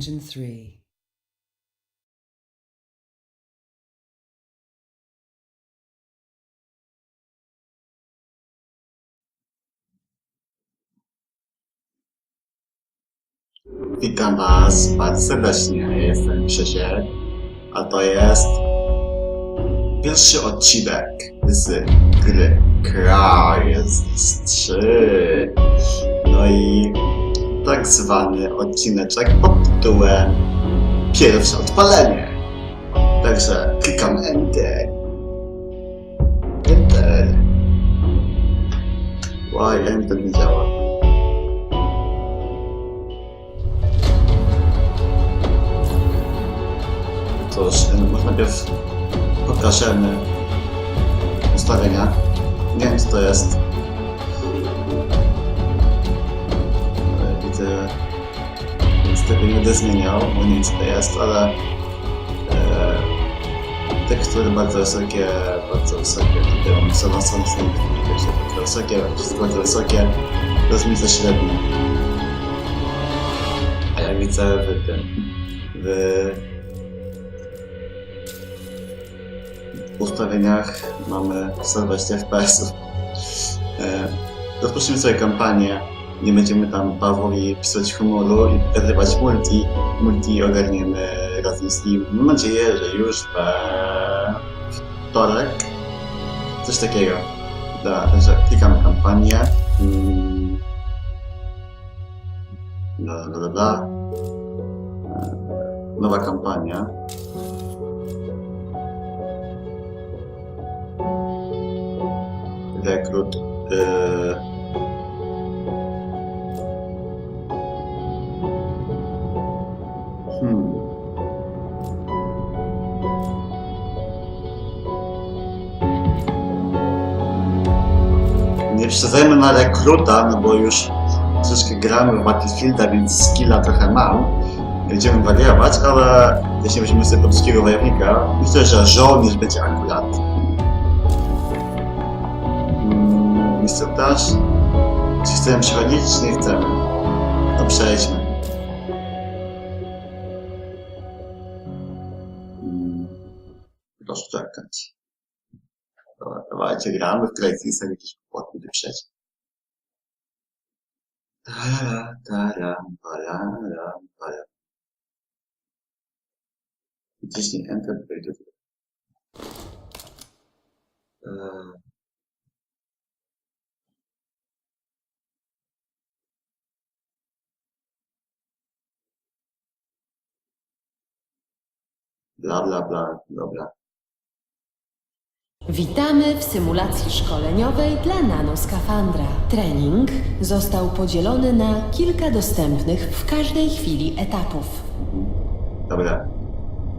Engine 3. Witam Was bardzo serdecznie. Jestem Krzysiek, a to jest pierwszy odcinek z gry Crysis 3. No i tak zwany odcineczek pod tytułem Pierwsze odpalenie. Także klikam Enter. Enter. Why Enter nie działa? Cóż, może najpierw pokażemy ustawienia. Nie wiem co to jest. Więc tego nie będę zmieniał, bo co to jest, ale e, tekstury bardzo wysokie, bardzo wysokie, tutaj są na są bardzo wysokie, wszystko bardzo wysokie, rozmice średnie. A ja widzę w tym, w ustawieniach mamy 120 fps. E, rozpoczniemy sobie kampanię. Nie będziemy tam Pawłowi pisać humoru i pokazywać multi. Multi ogarniemy razem z nim. Mam nadzieję, że już we wtorek. Coś takiego. Da, także klikamy kampanię. Mm. Da, da, da, da. E, Nowa kampania. rekrut yy, Przesadzajmy na rekruta, no bo już troszeczkę gramy w Battlefielda, więc skilla trochę mam. Będziemy wariować, ale jeśli weźmiemy sobie polskiego wojownika, myślę, że żołnierz będzie akurat instruktaż? Czy chcemy przechodzić, czy nie chcemy? To przejdźmy. Mm, Proszę czekać. Dobra, dawajcie, gramy w Crysis, a jakieś kłopoty wyprzeć. Tarara, taram, pararam, param. Wciśnij Enter, wejdę tu. Eee, Bla, bla, bla, dobra. Witamy w symulacji szkoleniowej dla nanoskafandra. Trening został podzielony na kilka dostępnych w każdej chwili etapów. Dobra.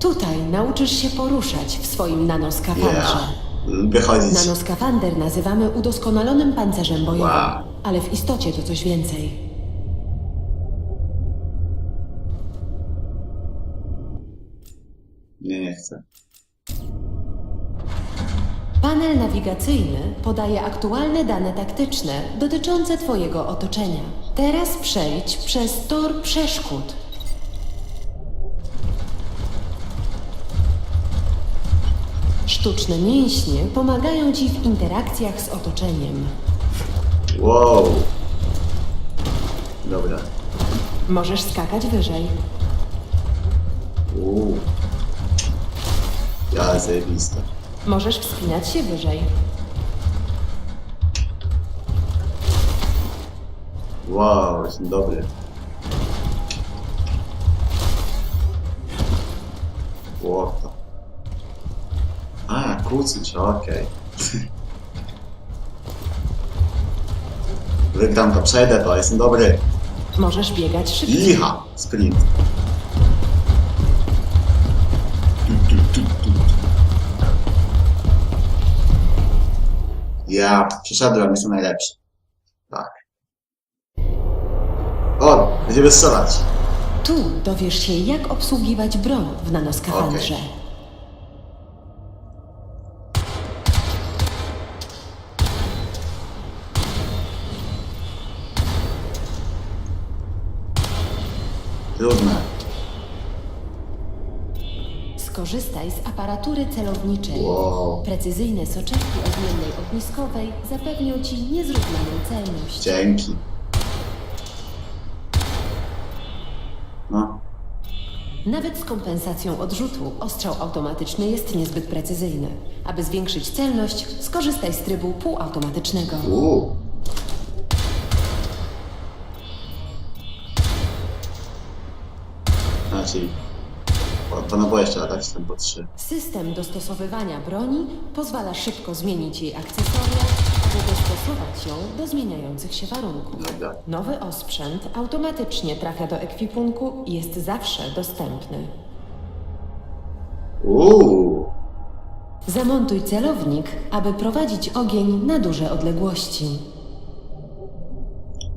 Tutaj nauczysz się poruszać w swoim nanoskafandrze. Yeah. Lubię chodzić. Nanoskafander nazywamy udoskonalonym pancerzem bojowym, Wow. ale w istocie to coś więcej. Panel nawigacyjny podaje aktualne dane taktyczne dotyczące Twojego otoczenia. Teraz przejdź przez tor przeszkód. Sztuczne mięśnie pomagają Ci w interakcjach z otoczeniem. Wow. Dobra. Możesz skakać wyżej. Uuu. Ja zajebiste. Możesz wspinać się wyżej. Wow, jestem dobry. The... A, kłócić, okej. Wygram to, przejdę to, jestem dobry. Możesz biegać szybciej. Iha! Sprint. Ja przeszedłem, jestem najlepszy. Tak. O, będziemy strzelać. Tu dowiesz się, jak obsługiwać broń w nanoskafandrze. Okej. Trudne. Skorzystaj z aparatury celowniczej. Wow. Precyzyjne soczewki o zmiennej ogniskowej zapewnią Ci niezrównaną celność. Dzięki. No, Nawet z kompensacją odrzutu ostrzał automatyczny jest niezbyt precyzyjny. Aby zwiększyć celność, skorzystaj z trybu półautomatycznego. uuu. A, To naboje jeszcze atak jestem po trzy. System dostosowywania broni pozwala szybko zmienić jej akcesoria, aby dostosować ją do zmieniających się warunków. Dobra. Nowy osprzęt automatycznie trafia do ekwipunku i jest zawsze dostępny. Uuu. Zamontuj celownik, aby prowadzić ogień na duże odległości.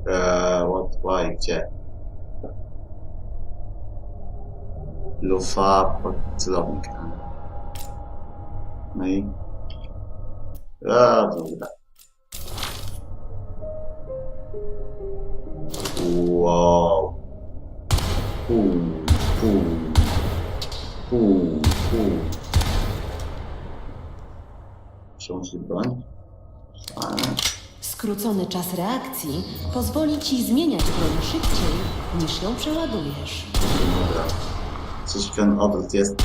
Eee, what, why, gdzie? Celownik. a. No i... A, dobra. Wow. Pum, pum. Pum, pum. Książki broń? Skrócony czas reakcji pozwoli ci zmieniać broń szybciej, niż ją przeładujesz. Dobra. Coś ten odwrót jest.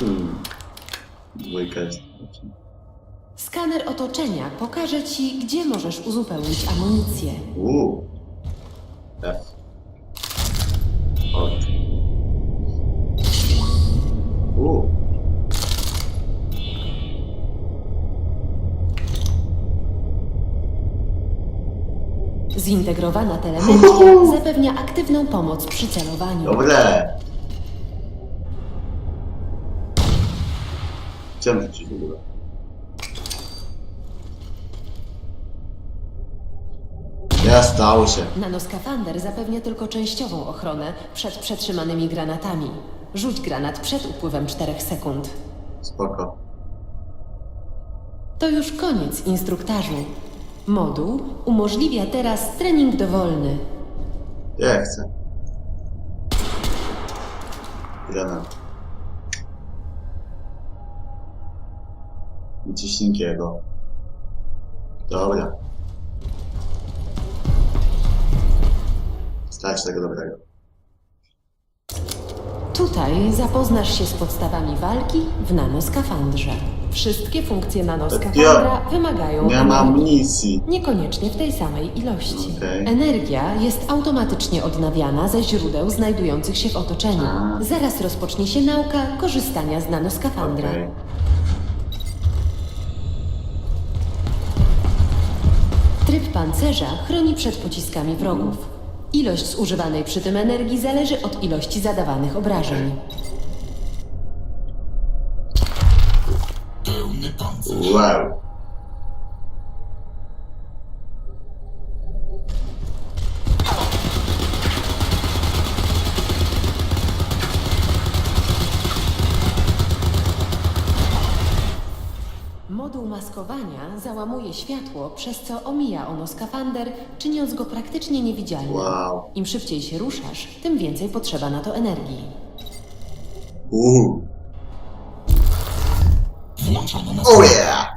Hmm. Dwójka jest. Skaner otoczenia pokaże ci, gdzie możesz uzupełnić amunicję. Uuu. F. Zintegrowana telemetria zapewnia aktywną pomoc przy celowaniu. Dobre. Chciałem rzucić w ogóle. Ja stało się. Nanoskafander zapewnia tylko częściową ochronę przed przetrzymanymi granatami. Rzuć granat przed upływem 4 sekund. Spoko. To już koniec instruktażu. Moduł umożliwia teraz trening dowolny. Ja chcę. Granat. Ciśnienkiego. Dobra. Starczy tego dobrego. Tutaj zapoznasz się z podstawami walki w nanoskafandrze. Wszystkie funkcje nanoskafandra wymagają Nie mam energii. amunicji. Niekoniecznie w tej samej ilości. Okej. Energia jest automatycznie odnawiana ze źródeł znajdujących się w otoczeniu. A. Zaraz rozpocznie się nauka korzystania z nanoskafandra. Okej. Tryb pancerza chroni przed pociskami wrogów. Ilość zużywanej przy tym energii zależy od ilości zadawanych obrażeń. Wow. Moduł maskowania załamuje światło, przez co omija ono skafander, czyniąc go praktycznie niewidzialnym. Wow. Im szybciej się ruszasz, tym więcej potrzeba na to energii. Uuu. Oh yeah!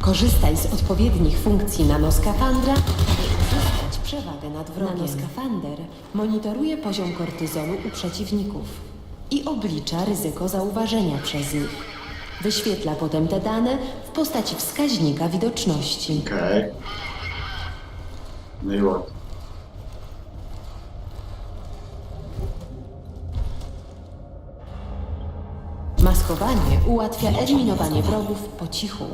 Korzystaj z odpowiednich funkcji nanoskafandra, aby uzyskać przewagę nad wrogiem. Nanoskafander monitoruje poziom kortyzolu u przeciwników i oblicza ryzyko zauważenia przez nich. Wyświetla potem te dane w postaci wskaźnika widoczności. Okej. No i what? Maskowanie ułatwia eliminowanie wrogów po cichu.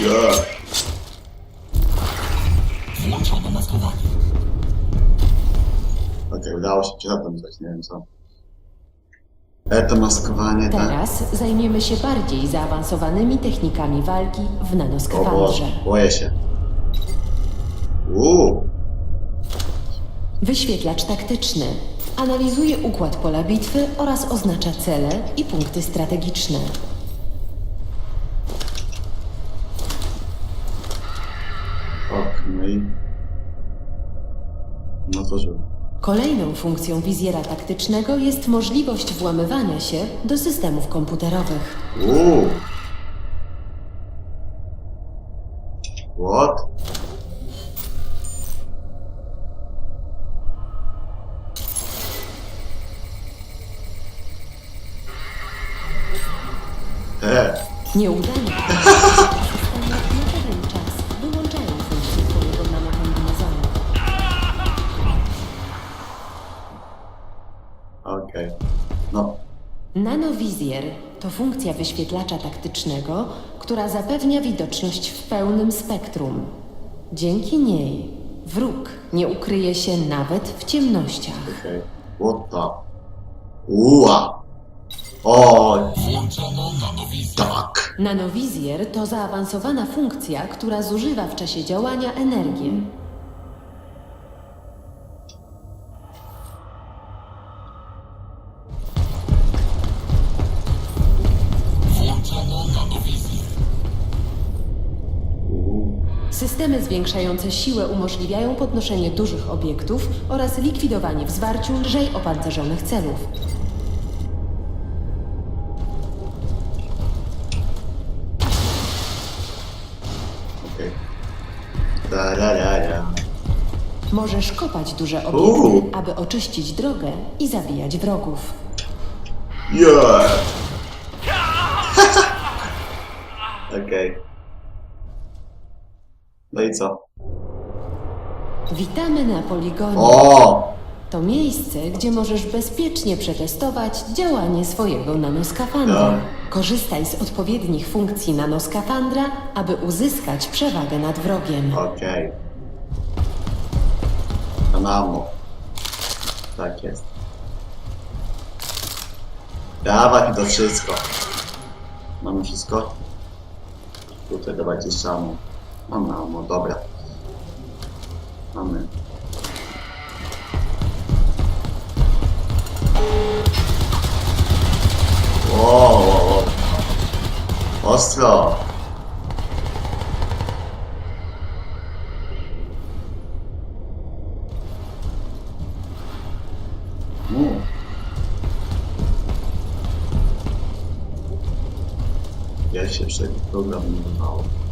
Yeah. Okej, udało się przechodzić coś, nie wiem co. E, to maskowanie, tak? Teraz zajmiemy się bardziej zaawansowanymi technikami walki w O Boże, nanoskafandrze. boję się. Uuu. Wyświetlacz taktyczny analizuje układ pola bitwy oraz oznacza cele i punkty strategiczne. I... No to żeby. Kolejną funkcją wizjera taktycznego jest możliwość włamywania się do systemów komputerowych. Uuu. Funkcja wyświetlacza taktycznego, która zapewnia widoczność w pełnym spektrum. Dzięki niej wróg nie ukryje się nawet w ciemnościach. okej. What the? Uła! O, tak. Nanowizjer to zaawansowana funkcja, która zużywa w czasie działania energię. Systemy zwiększające siłę umożliwiają podnoszenie dużych obiektów oraz likwidowanie w zwarciu lżej opancerzonych celów. Okej. Tararara. Możesz kopać duże Uuu. obiekty, aby oczyścić drogę i zabijać wrogów. Yeah. Okej. No i co? Witamy na poligonie. O! To miejsce, gdzie możesz bezpiecznie przetestować działanie swojego nanoskafandra. Tak. Korzystaj z odpowiednich funkcji nanoskafandra, aby uzyskać przewagę nad wrogiem. Okej. Kanamo. Tak jest. Dawaj to wszystko. Mamy wszystko? Tutaj dawajcie samo. Mamy amo, dobra. Mamy. Wow, wow, wow. Ostro. U. Jak się przeprogramowują?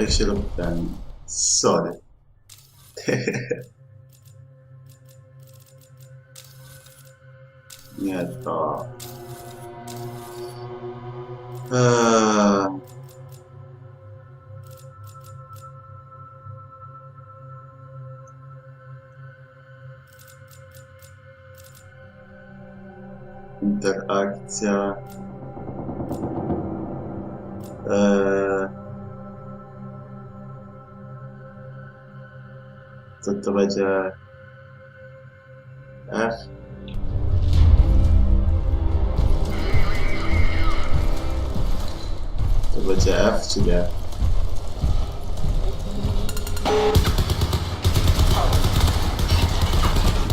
Jak się robi ten... Sorry. Nie to... Eee... Interakcja... Eee... Co to będzie? F? To będzie F czy nie?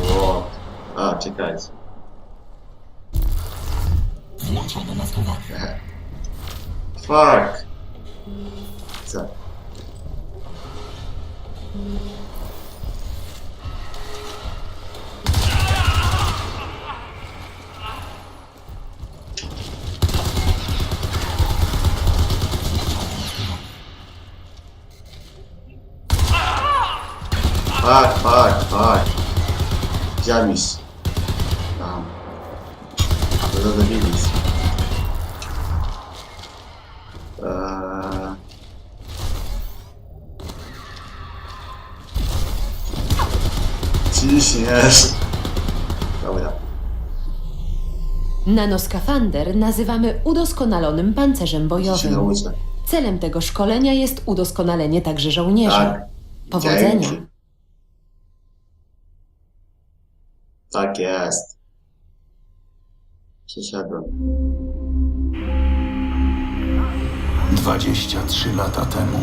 Ło. A, czekajcie. Fuck! Co? Fuck, fuck, fuck. Jamis. Tam. To do Wilis. Eee... Ciśniesz. Dobra. Nanoskafander nazywamy udoskonalonym pancerzem Się bojowym. nauczę. Celem tego szkolenia jest udoskonalenie także żołnierzy. Tak. Powodzenia. Dzięki. Tak jest. Przesiadłem. 23 lata temu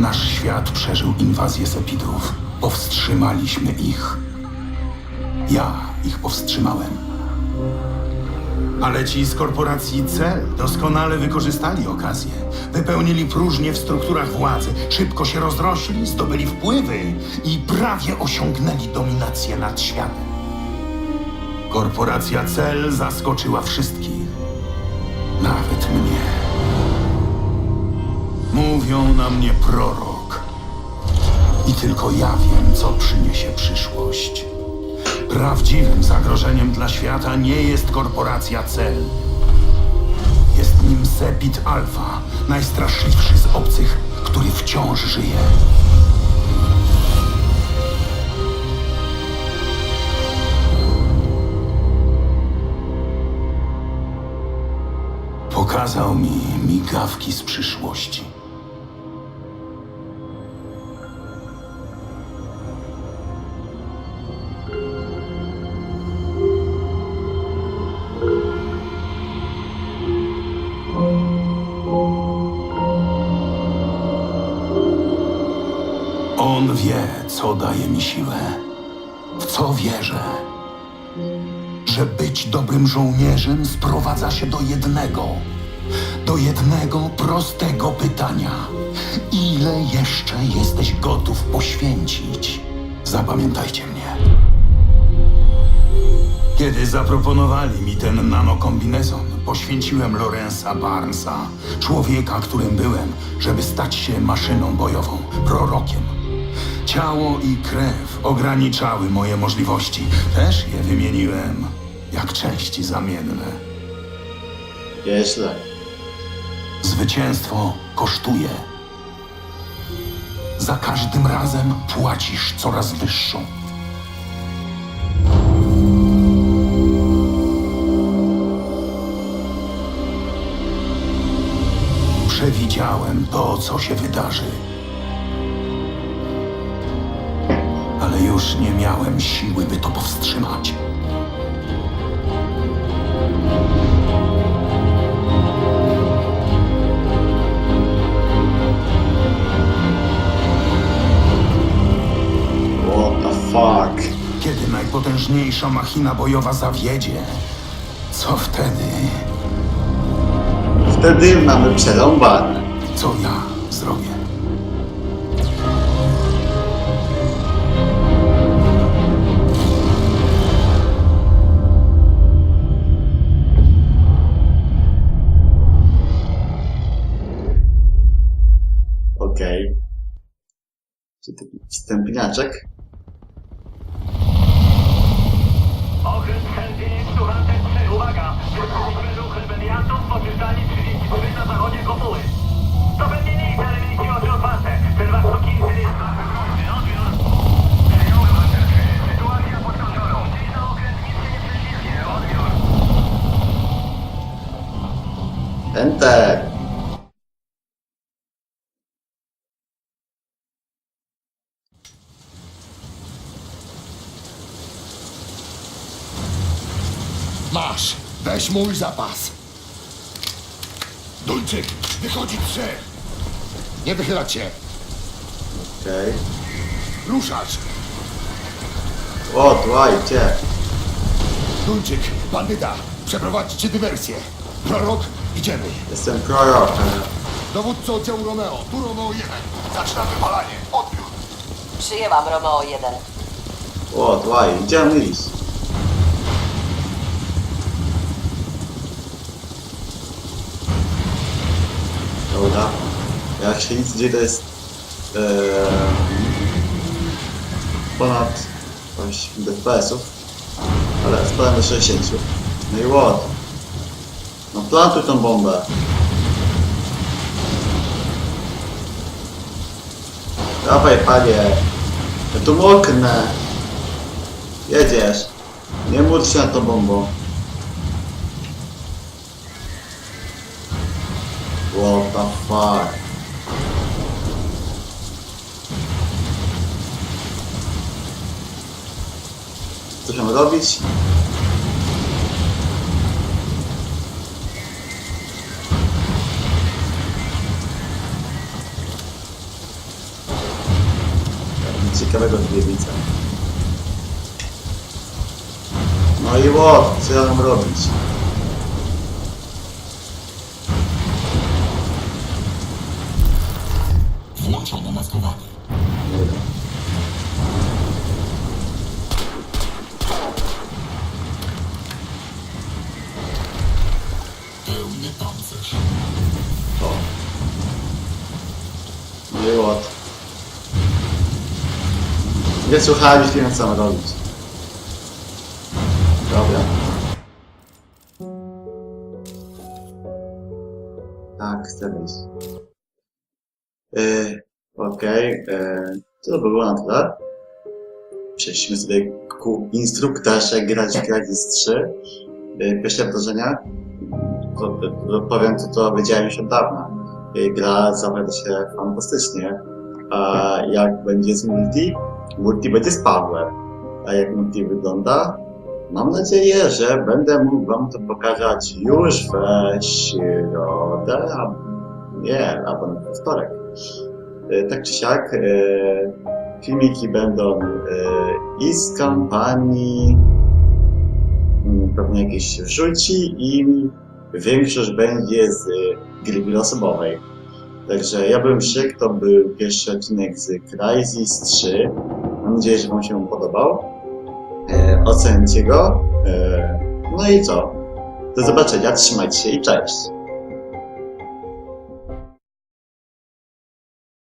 nasz świat przeżył inwazję sepidów. Powstrzymaliśmy ich. Ja ich powstrzymałem. Ale ci z korporacji CEL doskonale wykorzystali okazję. Wypełnili próżnię w strukturach władzy, szybko się rozrośli, zdobyli wpływy i prawie osiągnęli dominację nad światem. Korporacja CEL zaskoczyła wszystkich. Nawet mnie. Mówią na mnie prorok. I tylko ja wiem, co przyniesie przyszłość. Prawdziwym zagrożeniem dla świata nie jest korporacja CEL. Jest nim Sepid Alpha, najstraszliwszy z obcych, który wciąż żyje. Pokazał mi migawki z przyszłości. On wie, co daje mi siłę, w co wierzę. Że być dobrym żołnierzem sprowadza się do jednego. Do jednego prostego pytania. Ile jeszcze jesteś gotów poświęcić? Zapamiętajcie mnie. Kiedy zaproponowali mi ten nanokombinezon, poświęciłem Lorenza Barnesa, człowieka, którym byłem, żeby stać się maszyną bojową, prorokiem. Ciało i krew ograniczały moje możliwości. Też je wymieniłem jak części zamienne. Nieźle. Zwycięstwo kosztuje. Za każdym razem płacisz coraz wyższą. Przewidziałem to, co się wydarzy. Ale już nie miałem siły, by to powstrzymać. Fuck? Kiedy najpotężniejsza machina bojowa zawiedzie, co wtedy? Wtedy mamy przerąbane. Co ja zrobię? Okej. Czy taki wstępniaczek? Okręt Sentinel Tuchante 3, uwaga! Wyszliśmy ruch rebeliantów po przystani 33 na zachodzie kopuły. To będzie nic, ale mieliście oczy otwarte. Ten wasz sukinsyn jest weź mój zapas. Duńczyk, wychodzi trzech. Nie wychylać się. Okej. Ruszasz. O, gdzie? Duńczyk, bandyta, przeprowadźcie dywersję. Prorok, idziemy. Jestem prorokiem. Dowódco oddziału Romeo, tu Romeo 1. Zaczynam wypalanie. Odbiór. Przyjęłam Romeo 1. O, gdzie mam iść? Dobra. Jak się nic dzieje, to jest e, ponad 8 FPS-ów, ale spadam do 60. No i what? No plantuj tą bombę. Dawaj panie. Ja tu moknę. Jedziesz. Nie módl się nad tą bombą. What the fuck? Co się robić? Ciekawego nie widzę. No i what? Co ja mam robić? Dobra. Pełny pancerz. O. I łot. Nie słuchali, nie wiem co mam robić. Dobra. Tak, chcę wyjść. Yy, Okej, yy, to by było na tyle. Przejdźmy sobie ku instruktorze grać w Crysis 3. Yy, pierwsze wrażenia? To, to, powiem to, co wiedziałem już od dawna. Yy, Gra zapowiada się fantastycznie. A jak będzie z multi? Multi będzie z Pawłem. A jak multi wygląda? Mam nadzieję, że będę mógł wam to pokazać już we środę, nie, albo na wtorek. E, Tak czy siak, e, filmiki będą e, i z kampanii, mm, pewnie jakieś wrzuci i większość będzie z gry wieloosobowej. Także ja bym się, to był pierwszy odcinek z Crysis 3. Mam nadzieję, że Wam się podobał. E, ocencie go. E, no i co? Do zobaczenia, trzymajcie się i cześć!